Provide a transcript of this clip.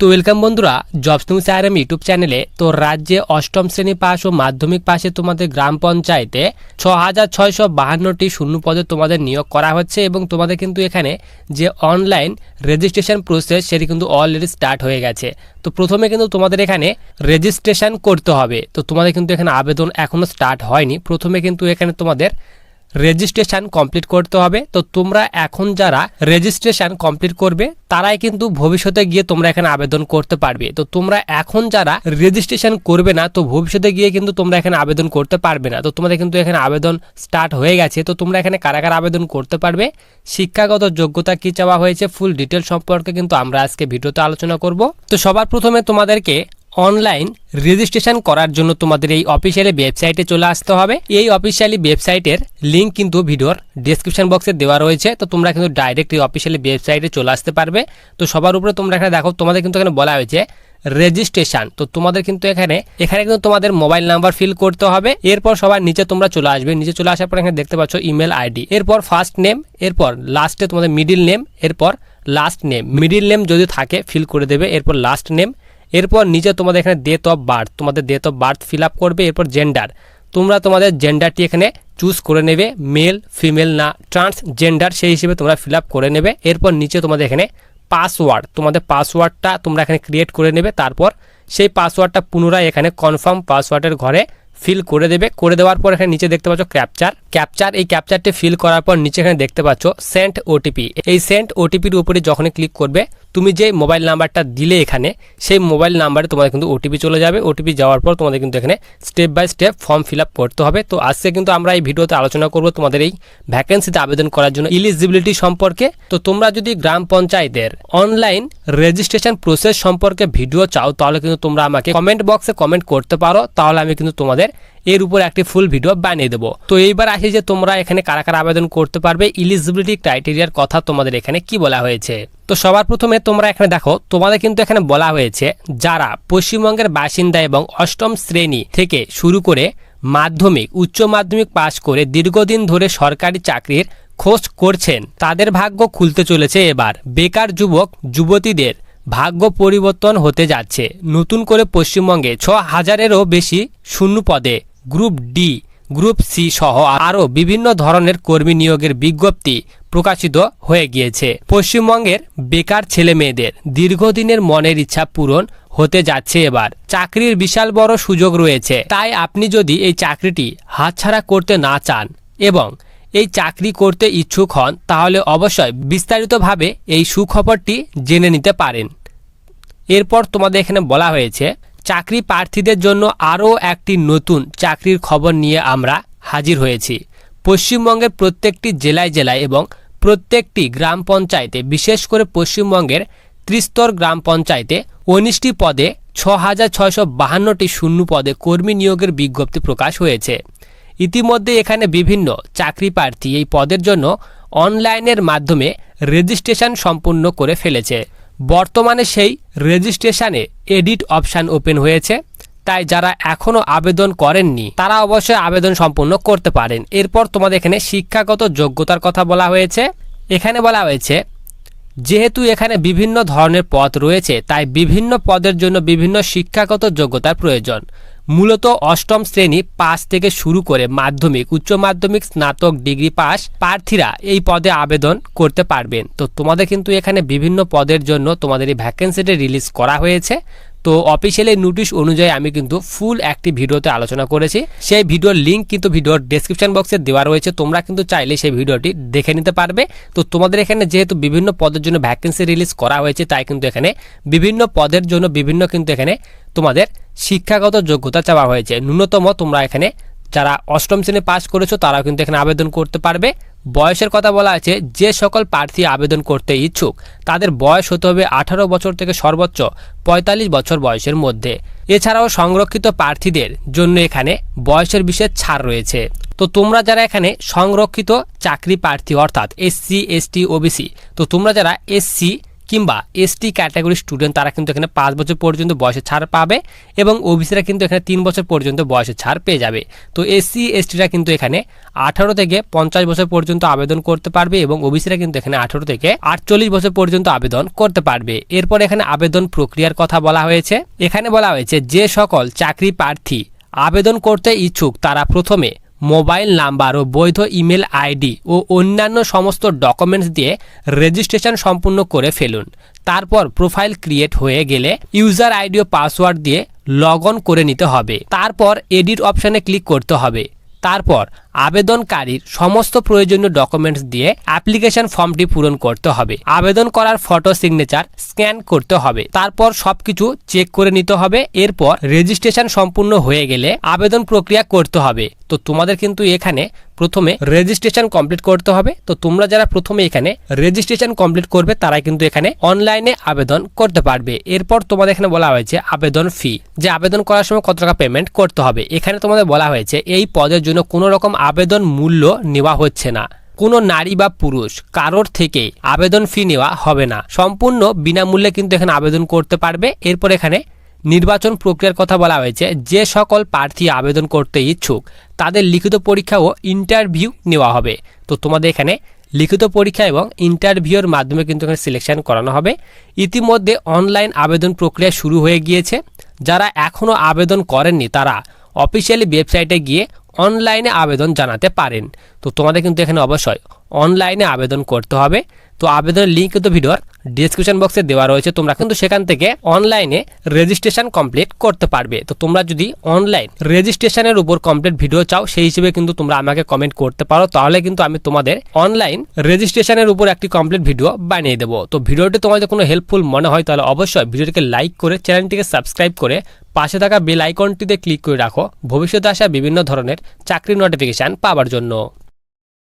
তো ওয়েলকাম বন্ধুরা jobs news RM YouTube চ্যানেলে তো রাজ্যে অষ্টম শ্রেণি পাস ও মাধ্যমিক পাশে তোমাদের গ্রাম পঞ্চায়েতে ছ হাজার ছয়শো বাহান্নটি পদে তোমাদের নিয়োগ করা হচ্ছে এবং তোমাদের কিন্তু এখানে যে অনলাইন রেজিস্ট্রেশন প্রসেস সেটি কিন্তু অলরেডি স্টার্ট হয়ে গেছে। তো প্রথমে কিন্তু তোমাদের এখানে রেজিস্ট্রেশন করতে হবে। তো তোমাদের কিন্তু এখানে আবেদন এখনও স্টার্ট হয়নি। প্রথমে কিন্তু এখানে তোমাদের রেজিস্ট্রেশন কমপ্লিট করতে হবে। তো তোমরা এখন যারা রেজিস্ট্রেশন কমপ্লিট করবে, তারাই কিন্তু ভবিষ্যতে গিয়ে তোমরা এখানে আবেদন করতে পারবে। তো তোমরা এখন যারা রেজিস্ট্রেশন করবে না, তো ভবিষ্যতে গিয়ে কিন্তু তোমরা এখানে আবেদন করতে পারবে না। তো তোমাদের কিন্তু এখানে আবেদন স্টার্ট হয়ে গেছে। তো তোমরা এখানে কারা কারা আবেদন করতে পারবে, শিক্ষাগত যোগ্যতা কি চাওয়া হয়েছে ফুল ডিটেল সম্পর্কে কিন্তু আমরা আজকে ভিডিওতে আলোচনা করব। তো সবার প্রথমে তোমাদেরকে অনলাইন রেজিস্ট্রেশন করার জন্য তোমাদের এই অফিসিয়ালি ওয়েবসাইটে চলে আসতে হবে। এই অফিসিয়ালি ওয়েবসাইটের লিঙ্ক কিন্তু ভিডিওর ডিসক্রিপশন বক্সে দেওয়া রয়েছে। তো তোমরা কিন্তু ডাইরেক্ট এই অফিসিয়ালি ওয়েবসাইটে চলে আসতে পারবে। তো সবার উপরে তোমরা এখানে দেখো, তোমাদের কিন্তু এখানে বলা হয়েছে রেজিস্ট্রেশন তো তোমাদের কিন্তু এখানে এখানে কিন্তু তোমাদের মোবাইল নাম্বার ফিল করতে হবে। এরপর সবার নিচে তোমরা চলে আসবে। নিচে চলে আসার পর এখানে দেখতে পাচ্ছ ইমেল আইডি এরপর ফার্স্ট নেম এরপর লাস্টে তোমাদের মিডিল নেম এরপর লাস্ট নেম মিডিল নেম যদি থাকে ফিল করে দেবে। এরপর লাস্ট নেম এরপর নিচে তোমাদের এখানে ডেট অফ বার্থ তোমাদের ডেট অফ বার্থ ফিল করবে, এরপর জেন্ডার তোমরা তোমাদের জেন্ডারটি এখানে চুজ করে নেবে মেল ফিমেল না ট্রান্সজেন্ডার সেই হিসেবে তোমরা ফিল করে নেবে। এরপর নিচে তোমাদের এখানে পাসওয়ার্ড তোমাদের পাসওয়ার্ডটা তোমরা এখানে ক্রিয়েট করে নেবে, তারপর সেই পাসওয়ার্ডটা পুনরায় এখানে কনফার্ম পাসওয়ার্ডের ঘরে ফিল করে দেবে। করে দেওয়ার পর এখানে নিচে দেখতে পাচ্ছ ক্যাপচার ক্যাপচার এই ক্যাপচারটি ফিল করার পর নিচে এখানে দেখতে পাচ্ছ সেন্ট ওটিপি এই সেন্ট ওটিপির উপরে যখনই ক্লিক করবে তুমি যে মোবাইল নাম্বারটা দিলে এখানে, সেই মোবাইল নাম্বারে তোমাদের কিন্তু ওটিপি চলে যাবে। ওটিপি যাওয়ার পর তোমাদের কিন্তু এখানে step by step form fill করতে হবে। তো আজকে কিন্তু আমরা এই ভিডিওতে আলোচনা করব তোমাদের এই ভ্যাকেন্সিতে আবেদন করার জন্য ইলিজিবিলিটি সম্পর্কে। তো তোমরা যদি গ্রাম পঞ্চায়েতের অনলাইন রেজিস্ট্রেশন প্রসেস সম্পর্কে ভিডিও চাও, তাহলে কিন্তু তোমরা আমাকে কমেন্ট বক্সে কমেন্ট করতে পারো। তাহলে আমি কিন্তু তোমাদের এর উপর একটি ফুল ভিডিও বানিয়ে দেবো। তো এইবার আসি যে তোমরা এখানে কারা কারা আবেদন করতে পারবে ইলিজিবিলিটি ক্রাইটেরিয়ার কথা তোমাদের এখানে কি বলা হয়েছে। তো সবার প্রথমে তোমরা এখানে দেখো, তোমাদের কিন্তু এখানে বলা হয়েছে যারা পশ্চিমবঙ্গের বাসিন্দা এবং অষ্টম শ্রেণি থেকে শুরু করে মাধ্যমিক, উচ্চ মাধ্যমিক পাশ করে দীর্ঘদিন ধরে সরকারি চাকরির খোঁজ করছেন, তাদের ভাগ্য খুলতে চলেছে এবার। বেকার যুবক, যুবতীদের ভাগ্য পরিবর্তন হতে যাচ্ছে। নতুন করে পশ্চিমবঙ্গে ছ হাজারেরও বেশি শূন্য পদে গ্রুপ ডি, গ্রুপ সি সহ আরও বিভিন্ন ধরনের কর্মী নিয়োগের বিজ্ঞপ্তি প্রকাশিত হয়ে গিয়েছে। পশ্চিমবঙ্গের বেকার ছেলে মেয়েদের দীর্ঘদিনের মনের ইচ্ছা পূরণ হতে যাচ্ছে এবার। চাকরির বিশাল বড় সুযোগ রয়েছে। তাই আপনি যদি এই চাকরিটি হাতছাড়া করতে না চান এবং এই চাকরি করতে ইচ্ছুক হন, তাহলে অবশ্যই বিস্তারিতভাবে এই সুখবরটি জেনে নিতে পারেন। এরপর তোমাদের এখানে বলা হয়েছে চাকরি প্রার্থীদের জন্য আরও একটি নতুন চাকরির খবর নিয়ে আমরা হাজির হয়েছি। পশ্চিমবঙ্গের প্রত্যেকটি জেলায় জেলায় এবং প্রত্যেকটি গ্রাম পঞ্চায়েতে, বিশেষ করে পশ্চিমবঙ্গের ত্রিস্তর গ্রাম পঞ্চায়েতে উনিশটি পদে ছ হাজার ছয়শো বাহান্নটি শূন্য পদে কর্মী নিয়োগের বিজ্ঞপ্তি প্রকাশ হয়েছে। ইতিমধ্যে এখানে বিভিন্ন চাকরি প্রার্থী এই পদের জন্য অনলাইনের মাধ্যমে রেজিস্ট্রেশন সম্পূর্ণ করে ফেলেছে। বর্তমানে সেই রেজিস্ট্রেশনে এডিট অপশান ওপেন হয়েছে। তাই যারা এখনও আবেদন করেননি, তারা অবশ্যই আবেদন সম্পূর্ণ করতে পারেন। এরপর তোমাদের এখানে শিক্ষাগত যোগ্যতার কথা বলা হয়েছে। এখানে বলা হয়েছে, যেহেতু এখানে বিভিন্ন ধরনের পদ রয়েছে, তাই বিভিন্ন পদের জন্য বিভিন্ন শিক্ষাগত যোগ্যতার প্রয়োজন। মূলত অষ্টম শ্রেণি পাস থেকে শুরু করে মাধ্যমিক, উচ্চ মাধ্যমিক স্নাতক ডিগ্রি পাস প্রার্থীরা এই পদে আবেদন করতে পারবেন। তো তোমাদের কিন্তু এখানে বিভিন্ন পদের জন্য তোমাদের এই ভ্যাকেন্সিটি রিলিজ করা হয়েছে। তো অফিসিয়ালি নোটিশ অনুযায়ী আমি কিন্তু ফুল একটি ভিডিওতে আলোচনা করেছি। সেই ভিডিওর লিঙ্ক কিন্তু ভিডিওর ডেসক্রিপশন বক্সে দেওয়া রয়েছে। তোমরা কিন্তু চাইলে সেই ভিডিওটি দেখে নিতে পারবে। তো তোমাদের এখানে যেহেতু বিভিন্ন পদের জন্য ভ্যাকেন্সি রিলিজ করা হয়েছে, তাই কিন্তু এখানে বিভিন্ন পদের জন্য বিভিন্ন কিন্তু এখানে তোমাদের শিক্ষাগত যোগ্যতা চাওয়া হয়েছে। ন্যূনতম তোমরা এখানে যারা অষ্টম শ্রেণি পাস করেছ, তারাও কিন্তু এখানে আবেদন করতে পারবে। বয়সের কথা বলা আছে, যে সকল প্রার্থী আবেদন করতে ইচ্ছুক, তাদের বয়স হতে হবে আঠারো বছর থেকে সর্বোচ্চ পঁয়তাল্লিশ বছর বয়সের মধ্যে। এছাড়াও সংরক্ষিত প্রার্থীদের জন্য এখানে বয়সের বিশেষ ছাড় রয়েছে। তো তোমরা যারা এখানে সংরক্ষিত চাকরি প্রার্থী, অর্থাৎ এসসি, এসটি, ওবিসি, তো তোমরা যারা এসসি কিংবা এসটি ক্যাটাগরি স্টুডেন্ট তারা কিন্তু এখানে পাঁচ বছর পর্যন্ত বয়সের ছাড় পাবে এবং ওবিসিরা কিন্তু এখানে তিন বছর পর্যন্ত বয়সের ছাড় পেয়ে যাবে। তো এসসি এসটিরা কিন্তু এখানে আঠারো থেকে পঞ্চাশ বছর পর্যন্ত আবেদন করতে পারবে এবং ওবিসিরা কিন্তু এখানে আঠারো থেকে আটচল্লিশ বছর পর্যন্ত আবেদন করতে পারবে। এরপর এখানে আবেদন প্রক্রিয়ার কথা বলা হয়েছে। এখানে বলা হয়েছে যে সকল চাকরি প্রার্থী আবেদন করতে ইচ্ছুক, তারা প্রথমে মোবাইল নাম্বার ও বৈধ ইমেল আইডি ও অন্যান্য সমস্ত ডকুমেন্টস দিয়ে রেজিস্ট্রেশন সম্পূর্ণ করে ফেলুন। তারপর প্রোফাইল ক্রিয়েট হয়ে গেলে ইউজার আইডি ও পাসওয়ার্ড দিয়ে লগ করে নিতে হবে। তারপর এডিট অপশানে ক্লিক করতে হবে। তারপর আবেদনকারীর সমস্ত প্রয়োজনীয় ডকুমেন্টস দিয়ে অ্যাপ্লিকেশন ফর্মটি পূরণ করতে হবে। আবেদন করার ফটো সিগনেচার স্ক্যান করতে হবে। তারপর সবকিছু চেক করে নিতে হবে। এরপর রেজিস্ট্রেশন সম্পূর্ণ হয়ে গেলে আবেদন প্রক্রিয়া করতে হবে। তো তোমাদের কিন্তু এখানে প্রথমে রেজিস্ট্রেশন কমপ্লিট করতে হবে। তো তোমরা যারা প্রথমে এখানে রেজিস্ট্রেশন কমপ্লিট করবে, তারাই কিন্তু এখানে অনলাইনে আবেদন করতে পারবে। এরপর তোমাদের এখানে বলা হয়েছে আবেদন ফি যে আবেদন করার সময় কত টাকা পেমেন্ট করতে হবে? এখানে তোমাদের বলা হয়েছে, এই পদের জন্য কোনো রকম আবেদন মূল্য নেওয়া হচ্ছে না। কোনো নারী বা পুরুষ, কারোর থেকে আবেদন ফি নেওয়া হবে না। সম্পূর্ণ বিনামূল্যে কিন্তু এখানে আবেদন করতে পারবে। এরপর এখানে নির্বাচন প্রক্রিয়ার কথা বলা হয়েছে, যে সকল প্রার্থী আবেদন করতে ইচ্ছুক, তাদের লিখিত পরীক্ষা ও ইন্টারভিউ নেওয়া হবে। তো তোমাদের এখানে লিখিত পরীক্ষা এবং ইন্টারভিউর মাধ্যমে কিন্তু এখানে সিলেকশন করানো হবে। ইতিমধ্যে অনলাইন আবেদন প্রক্রিয়া শুরু হয়ে গিয়েছে। যারা এখনও আবেদন করেননি, তারা অফিসিয়ালি ওয়েবসাইটে গিয়ে অনলাইনে আবেদন জানাতে পারেন। তো তোমাদের কিন্তু এখানে অবশ্যই অনলাইনে আবেদন করতে হবে। তো আবেদনের লিঙ্ক কিন্তু ভিডিওর ডিসক্রিপশন বক্সে দেওয়া রয়েছে, তোমরা কিন্তু সেখান থেকে অনলাইনে রেজিস্ট্রেশন কমপ্লিট করতে পারবে। তো তোমরা যদি অনলাইন রেজিস্ট্রেশনের উপর কমপ্লিট ভিডিও চাও, সেই হিসেবে কিন্তু তোমরা আমাকে কমেন্ট করতে পারো। তাহলে কিন্তু আমি তোমাদের অনলাইন রেজিস্ট্রেশনের উপর একটি কমপ্লিট ভিডিও বানিয়ে দেবো। তো ভিডিওটি তোমাদের কোনো হেল্পফুল মনে হয়, তাহলে অবশ্যই ভিডিওটিকে লাইক করে চ্যানেলটিকে সাবস্ক্রাইব করে পাশে থাকা বেল আইকনটিতে ক্লিক করে রাখো। ভবিষ্যতে আসা বিভিন্ন ধরনের চাকরির নোটিফিকেশান পাওয়ার জন্য।